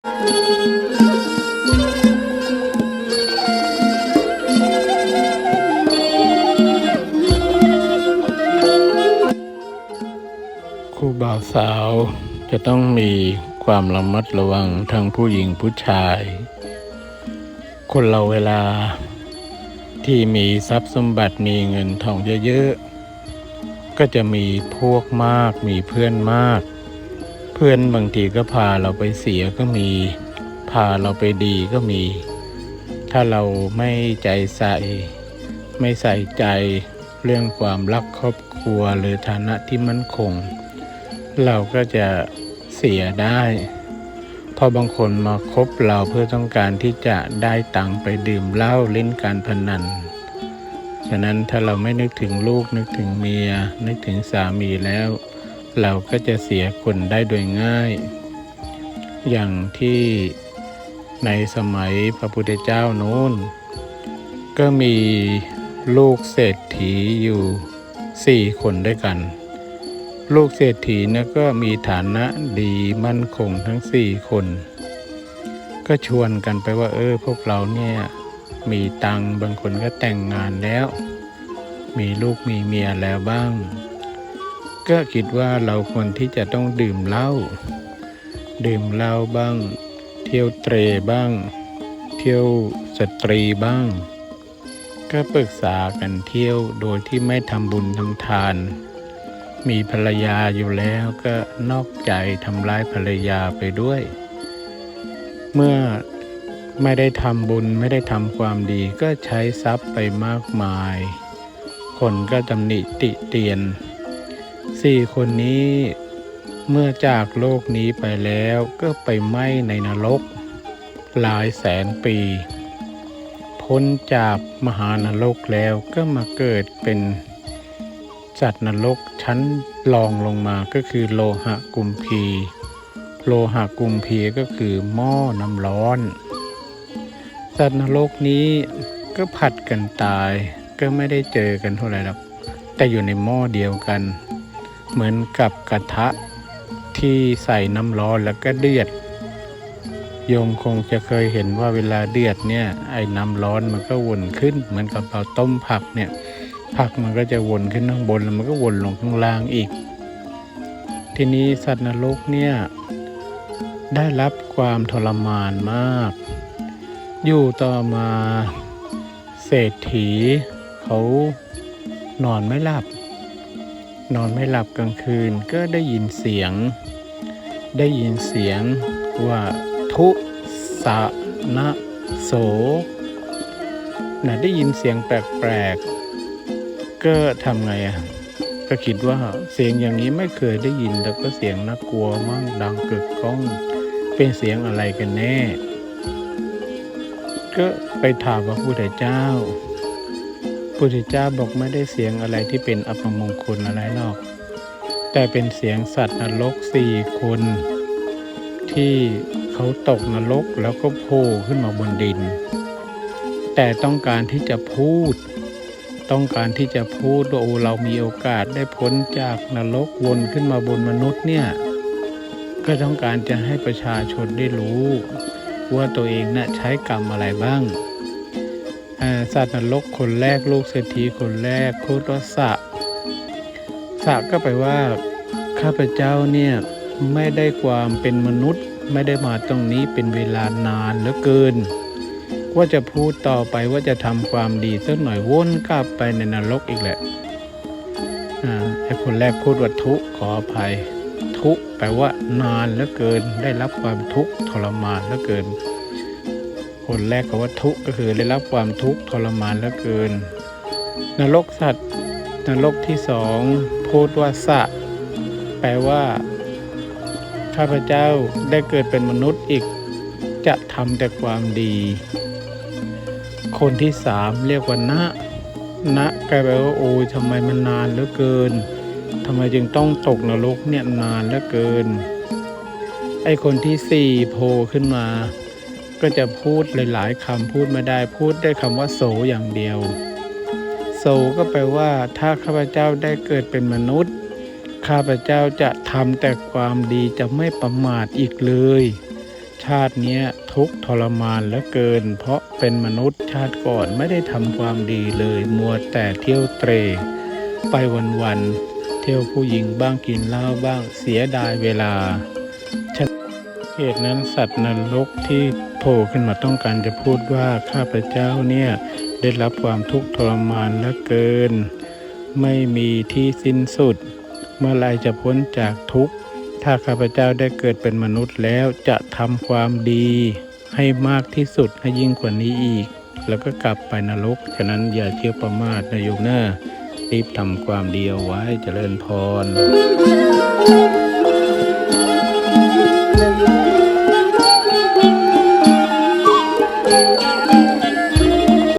คู่บ่าวสาวจะต้องมีความระมัดระวังทั้งผู้หญิงผู้ชาย คนเราเวลาที่มีทรัพย์สมบัติมีเงินทองเยอะๆ ก็จะมีพวกมากมีเพื่อนมาก พื่อนบางทีก็พาเราไปเสียก็มี พาเราไปดีก็มี ถ้าเราไม่ใจใส่ไม่ใส่ใจเรื่องความรักครอบครัวหรือฐานะที่มั่นคง เราก็จะเสียได้เพอบางคนมาคบเราเพื่อต้องการที่จะได้ตังค์ไปดื่มเหล้าเล่นการพนัน ฉะนั้นถ้าเราไม่นึกถึงลูกนึกถึงเมียนึกถึงสามีแล้ว เราก็จะเสียคนได้โดยง่าย อย่างที่ในสมัยพระพุทธเจ้าโน้น ก็มีลูกเศรษฐีอยู่สี่คนด้วยกัน ลูกเศรษฐีนะก็มีฐานะดีมั่นคงทั้งสี่คน ก็ชวนกันไปว่า เออ พวกเราเนี่ย มีตังบางคนก็แต่งงานแล้ว มีลูกมีเมียแล้วบ้าง ก็คิดว่าเราควรที่จะต้องดื่มเหล้าดื่มเหล้าบ้าง เที่ยวเตรบ้าง เที่ยวสตรีบ้าง ก็ปรึกษากันเที่ยวโดยที่ไม่ทำบุญทำทาน มีภรรยาอยู่แล้วก็นอกใจทำร้ายภรรยาไปด้วย เมื่อไม่ได้ทำบุญไม่ได้ทำความดีก็ใช้ทรัพย์ไปมากมาย คนก็ตำหนิติเตียน สี่คนนี้เมื่อจากโลกนี้ไปแล้วก็ไปไหม้ในนรก หลายแสนปี พ้นจากมหานรกแล้วก็มาเกิดเป็นสัตว์นรกชั้นรองลงมาก็คือโลหะกุมพี โลหะกุมพีก็คือหม้อน้ำร้อน สัตว์นรกนี้ก็ผัดกันตายก็ไม่ได้เจอกันเท่าไหร่หรอกแต่อยู่ในหม้อเดียวกัน เหมือนกับกระทะที่ใส่น้ำร้อนแล้วก็เดือด โยมคงจะเคยเห็นว่าเวลาเดือดเนี่ย ไอ้น้ำร้อนมันก็วนขึ้น เหมือนกับเราต้มผักเนี่ย ผักมันก็จะวนขึ้นข้างบนแล้วมันก็วนลงข้างล่างอีก ทีนี้สัตว์นรกเนี่ยได้รับความทรมานมาก อยู่ต่อมาเศรษฐี เขานอนไม่หลับ นอนไม่หลับกลางคืนก็ได้ยินเสียง ได้ยินเสียงว่าทุสะนะโสนะได้ยินเสียงแปลกๆ ก็ทำไงอะก็คิดว่าเสียงอย่างนี้ไม่เคยได้ยินแล้วก็เสียงน่ากลัวมากดังกึกก้องเป็นเสียงอะไรกันแน่ ก็ไปถามพระพุทธเจ้า พุทธเจ้าบอกไม่ได้เสียงอะไรที่เป็นอัปมงคลอะไรหรอก แต่เป็นเสียงสัตว์นรกสี่คน ที่เขาตกนรกแล้วก็โผล่ขึ้นมาบนดิน แต่ต้องการที่จะพูด ต้องการที่จะพูดว่าโอ้เรามีโอกาสได้พ้นจากนรกวนขึ้นมาบนมนุษย์เนี่ยก็ต้องการจะให้ประชาชนได้รู้ ว่าตัวเองนะ่ะใช้กรรมอะไรบ้าง สัตว์นรกคนแรกลูกเศรษฐีคนแรกพูดว่าสะสะก็ไปลว่า ข้าพเจ้าเนี่ยไม่ได้ความเป็นมนุษย์ ไม่ได้มาตรงนี้เป็นเวลานานเหลือเกิน ว่าจะพูดต่อไปว่าจะทำความดีสักหน่อยวนกลับไปในนรกอีกแหละอ่าไอ้คนแรกพูดว่าทุกขออภัย ทุกแปลว่านานเหลือเกิน ได้รับความทุกข์ทรมานเหลือเกิน คนแรกก็ว่าทุก็คือได้รับความทุกข์ทรมานเหลือเกิน นรกสัตว์ นรกที่สองพูดว่าสะ แปลว่า ข้าพเจ้าได้เกิดเป็นมนุษย์อีก จะทำแต่ความดี คนที่สามเรียกว่านะนะแปลว่าโอ้ยทำไมมันนานเหลือเกินทำไมจึงต้องตกนรกเนี่ยนานเหลือเกิน ไอคนที่สี่โผล่ขึ้นมา ก็จะพูดหลายๆคำพูดไม่ได้พูดได้คำว่าโสอย่างเดียว โสก็แปลว่าถ้าข้าพเจ้าได้เกิดเป็นมนุษย์ ข้าพเจ้าจะทำแต่ความดีจะไม่ประมาทอีกเลย ชาตินี้ทุกทรมานเหลือเกิน เพราะเป็นมนุษย์ชาติก่อนไม่ได้ทำความดีเลย มัวแต่เที่ยวเตร ไปวันๆเที่ยวผู้หญิงบ้างกินเหล้าบ้างเสียดายเวลา เหตุนั้นสัตว์นรกที่โผล่ขึ้นมาต้องการจะพูดว่าข้าพเจ้าเนี่ยได้รับความทุกข์ทรมานเหลือเกิน ไม่มีที่สิ้นสุด เมื่อไรจะพ้นจากทุกข์ ถ้าข้าพเจ้าได้เกิดเป็นมนุษย์แล้วจะทำความดี ให้มากที่สุดให้ยิ่งกว่านี้อีก แล้วก็กลับไปนรก ฉะนั้นอย่าเที่ยวประมาทนะโยมนะรีบทำความดีเอาไว้เจริญพร